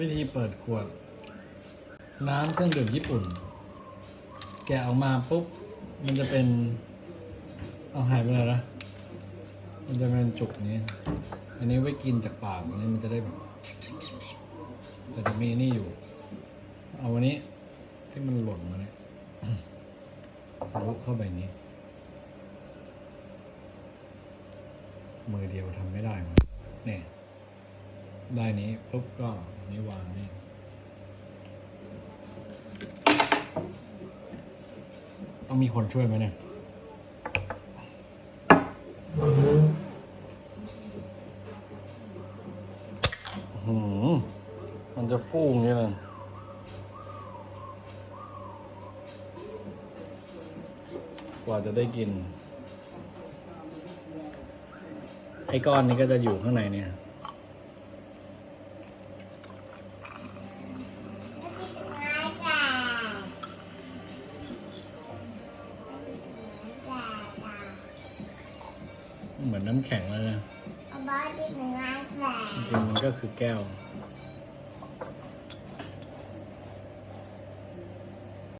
วิธีเปิดขวด น้ำเครื่องดื่มญี่ปุ่น แกะออกมาปุ๊บ มันจะเป็น เอาหายไปเลยนะ มันจะเป็นจุกนี้ อันนี้ไว้กินจากปากอันนี้มันจะได้แบบแต่จะมีนี่อยู่ เอาวันนี้ที่มันหล่นมาเนี่ยทะลุเข้าไปนี้ มือเดียวทำไม่ได้มันเนี่ยได้นี้ปุ๊บก็อันนี้วางนี่ ต้องมีคนช่วยไหมเนี่ยหืมมันจะฟูอย่างนี้เลยกว่าจะได้กิน ไอ้ก้อนนี้ก็จะอยู่ข้างในเนี่ย เหมือนน้ำแข็งเลยนะจริงๆมันก็คือแก้วเ